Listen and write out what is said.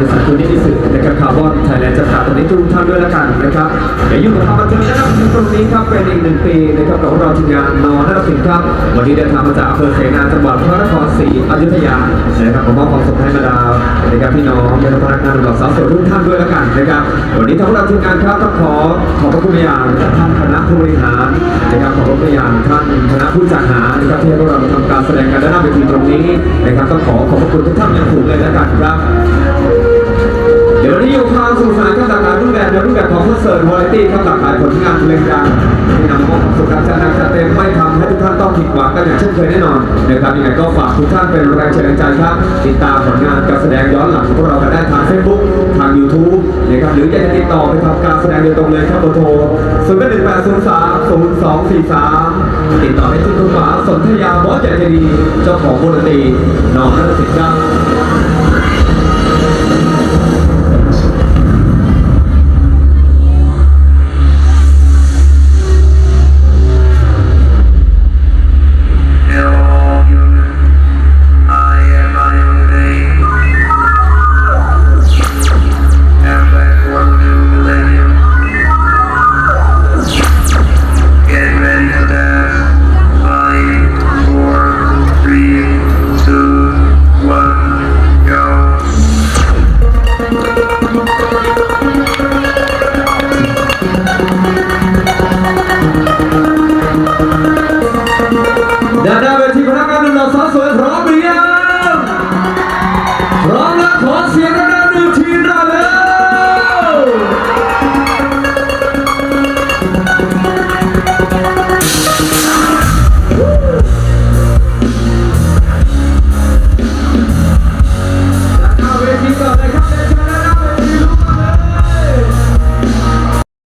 ริษัทยูนิติสึนะครับคาร์บอนไทยแลนด์จะฝากตรงนี้ทุกท่านด้วยละกันนะครับเดี๋ยวอยู่กับทางบันเทิงนะครับตรงนี้ครับเป็นอีกหนึ่งปีนะครับกับเราทีมงานนอนนักสินครับวันนี้เดินทางมาจากอำเภอเสนาจังหวัดพระนครศรีอยุธยานะครับผมมอบความสุขให้บรรดานะครับพี่น้องและพนักงานเหล่าสาวสวยทุกท่านด้วยละกันนะครับวันนี้ทางเราทีมงานครับต้องขอขอบพระคุณอย่างท่านคณะผู้บริหารนะครับขอบพระคุณอย่างท่านคณะผู้จัดหานะครับที่ให้พวกเราทำการแสดงกันด้านหน้าเวทีตรงนี้นะครับต้องขอขอบพระคุณทุกท่านอย่างสูงเลยละกันครับ เสิร์ตวาไรตี้ครับหลากหลายผลงานเพลงดังที่นำมามอบความสุขการจัดหนักจัดเต็มไม่ทำให้ทุกท่านต้องผิดหวังกันอย่างเช่นเคยแน่นอนนะครับยังไงก็ฝากทุกท่านเป็นแรงเชียร์แรงใจครับ ติดตามผลงานการแสดงย้อนหลังของพวกเรากันได้ทาง Facebook ทาง YouTube นะครับหรืออยากจะติดต่อไปทำการแสดงโดยตรงเลยครับเบอร์โทร0 1 8 0 3 0 2 4 3ติดต่อได้ที่คุณฝาสนธยาบอสใหญ่ใจดีเจ้าของวงดนตรีนอนนักสิทธิ์ครับ